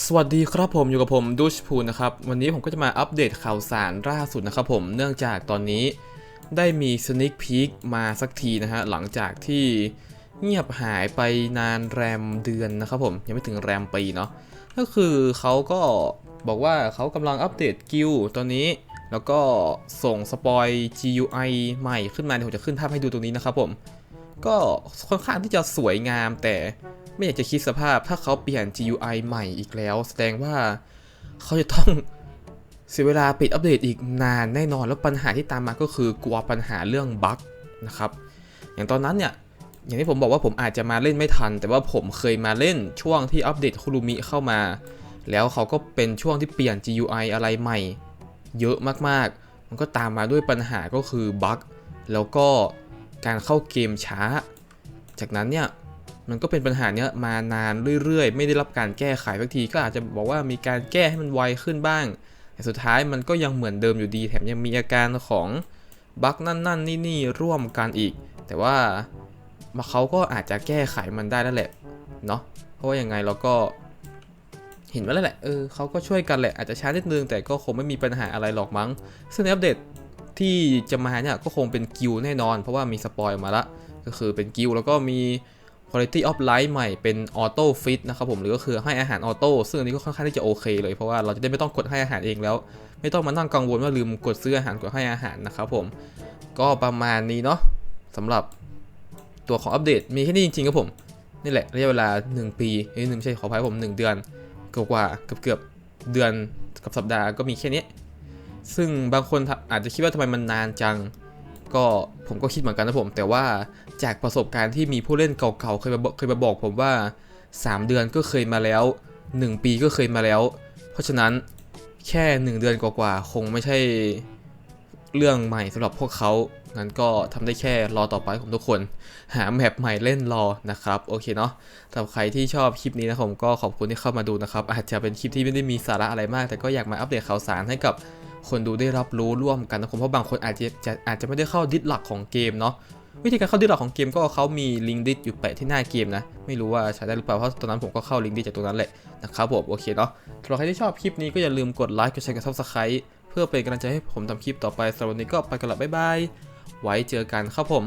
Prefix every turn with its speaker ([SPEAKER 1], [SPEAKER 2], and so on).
[SPEAKER 1] สวัสดีครับผมอยู่กับผมดูชพูนะครับวันนี้ผมก็จะมาอัปเดตข่าวสารล่าสุดนะครับผมเนื่องจากตอนนี้ได้มีสนิ k พีคมาสักทีนะฮะหลังจากที่เงียบหายไปนานแรมเดือนนะครับผมยังไม่ถึงแรมปีเนาะก็คือเขาก็บอกว่าเขากำลังอัปเดตกิลตอนนี้ แล้วก็ส่งสปอย GUI ใหม่ขึ้นมาเดี๋ยวผมจะขึ้นภาพให้ดูตรงนี้นะครับผมก็ค่อนข้างที่จะสวยงามแต่ ไม่อยากจะคิดสภาพถ้าเขาเปลี่ยน GUI ใหม่อีกแล้ว แสดงว่าเขาจะต้องเสียเวลาปิดอัปเดตอีกนานแน่นอนแล้วปัญหาที่ตามมาก็คือกลัวปัญหาเรื่องบั๊กนะครับ อย่างตอนนั้นเนี่ยอย่างที่ผมบอกว่าผมอาจจะมาเล่นไม่ทัน แต่ว่าผมเคยมาเล่นช่วงที่อัปเดตคุรุมิเข้ามา แล้วเขาก็เป็นช่วงที่เปลี่ยน GUI อะไรใหม่ เยอะมากๆ มันก็ตามมาด้วยปัญหาก็คือบั๊กแล้วก็การเข้าเกมช้า จากนั้นเนี่ย มันก็เป็นปัญหาเนี้ยมานานเรื่อยๆ ไม่ได้รับการแก้ไขสักทีก็อาจจะบอกว่ามีการแก้ให้มันไวขึ้นบ้าง แต่สุดท้ายมันก็ยังเหมือนเดิมอยู่ดี แถมยังมีอาการของบั๊กนั่นนั่นนี่นี่ร่วมกันอีก แต่ว่ามาเขาก็อาจจะแก้ไขมันได้แล้วแหละเนาะเพราะว่ายังไงเราก็เห็นว่าแล้วแหละเออเขาก็ช่วยกันแหละอาจจะช้านิดนึงแต่ก็คงไม่มีปัญหาอะไรหรอกมั้ง ซึ่งในอัปเดตที่จะมาเนี่ยก็คงเป็นกิลแน่นอน เพราะว่ามีสปอยมาละก็คือเป็นกิลแล้วก็มี quality of life ใหม่เป็น auto fit นะครับผมหรือก็คือให้อาหารออโต้ซึ่งอันนี้ก็ค่อนข้างที่จะโอเคเลยเพราะว่าเราจะได้ไม่ต้องกดให้อาหารเองแล้ว ไม่ต้องมานั่งกังวลว่าลืมกดซื้ออาหารกดให้อาหารนะครับผมก็ประมาณนี้เนาะสำหรับตัวของอัปเดตมีแค่นี้จริงๆครับผมนี่แหละระยะเวลา 1 ปีเอ้ยหนึ่งไม่ใช่ขออภัยผม 1 เดือนกว่าเกือบเกือบๆเดือนกับสัปดาห์ก็มีแค่นี้ ซึ่งบางคนอาจจะคิดว่าทำไมมันนานจัง ก็ผมก็คิดเหมือนกันนะผม แต่ว่าจากประสบการณ์ที่มีผู้เล่นเก่าๆเคยมาบอกเคยมาบอกผมว่า 3 เดือนก็เคยมาแล้ว 1 ปีก็เคยมาแล้ว เพราะฉะนั้นแค่ 1 เดือนกว่าๆคงไม่ใช่เรื่องใหม่สำหรับพวกเขางั้นก็ทำได้แค่รอต่อไปของทุกคน หาแมปใหม่เล่นรอนะครับ โอเคเนาะสำหรับใครที่ชอบคลิปนี้นะผมก็ขอบคุณที่เข้ามาดูนะครับ อาจจะเป็นคลิปที่ไม่ได้มีสาระอะไรมาก แต่ก็อยากมาอัปเดตข่าวสารให้กับ คนดูได้รับรู้ร่วมกันนะผมเพราะบางคนอาจจะจะอาจจะไม่ได้เข้าดิสหลักของเกมเนาะวิธีการเข้าดิสหลักของเกมก็เขามีลิงก์ดิสอยู่แปะที่หน้าเกมนะไม่รู้ว่าใช้ได้หรือเปล่าเพราะตอนนั้นผมก็เข้าลิงก์ดิสจากตรงนั้นแหละนะครับผมโอเคเนาะสำหรับใครที่ชอบคลิปนี้ก็อย่าลืมกดไลค์กดแชร์กดซับสไครต์เพื่อเป็นกำลังใจให้ผมทำคลิปต่อไปสำหรับวันนี้ก็ไปกันละบ๊ายบายไว้เจอกันครับผม